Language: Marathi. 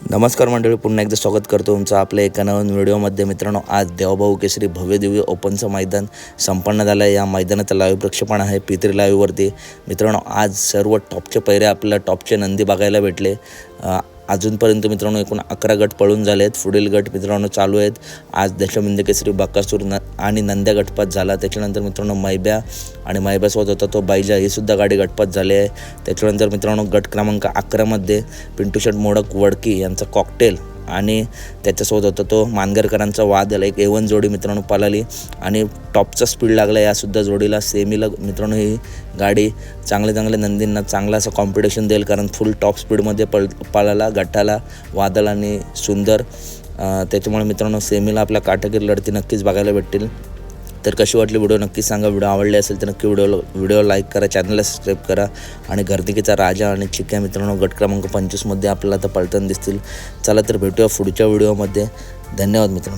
नमस्कार मंडळी पुन्हा एकदा स्वागत करतो तुमचं आपल्या एका नवीन व्हिडिओमध्ये. मित्रांनो आज देवभाऊ केसरी भव्य दिव्य ओपनचं मैदान संपन्न झालं आहे. या मैदानाचं लाईव्ह प्रक्षेपण आहे पित्री लाईव्हवरती मित्रांनो आज सर्व टॉपचे पैरे आपल्याला टॉपचे नंदी बघायला भेटले. अजूनपर्यंत मित्रांनो एकूण अकरा गट पळून झाले आहेत पुढील गट मित्रांनो चालू आहेत. आज दशमिंद केसरी बकासूर न आणि नंद्या गटपात झाला. त्याच्यानंतर मित्रांनो मैब्या आणि मैब्यासोबत होता तो बायजा ही सुद्धा गाडी गटपात झाली आहे. त्याच्यानंतर मित्रांनो गट क्रमांक अकरामध्ये पिंटू शेट मोडक वडकी यांचा कॉकटेल आणि त्याच्यासोबत होता तो मानगरकरांचा वाद आला. एक एवन जोडी मित्रांनो पळाली आणि टॉपचा स्पीड लागला. यासुद्धा जोडीला सेमीला मित्रांनो ही गाडी चांगले चांगले नंदींना चांगला असं कॉम्पिटिशन देईल. कारण फुल टॉप स्पीडमध्ये पळ पळाला गटाला वादळ आणि सुंदर. त्याच्यामुळे मित्रांनो सेमीला आपल्या काटकीर लढती नक्कीच बघायला भेटतील. तर कशी वाटली व्हिडिओ? नक्की सांगा. व्हिडिओ आवडले असेल तर नक्की व्हिडिओ व्हिडिओ लाईक करा चॅनलला सबस्क्राईब करा. आणि घरनिकीचा राजा आणि चिक्या मित्रांनो गट क्रमांक पंचवीसमध्ये आपल्याला आता पलटण दिसतील. चला तर भेटूया पुढच्या व्हिडिओमध्ये. धन्यवाद मित्रांनो.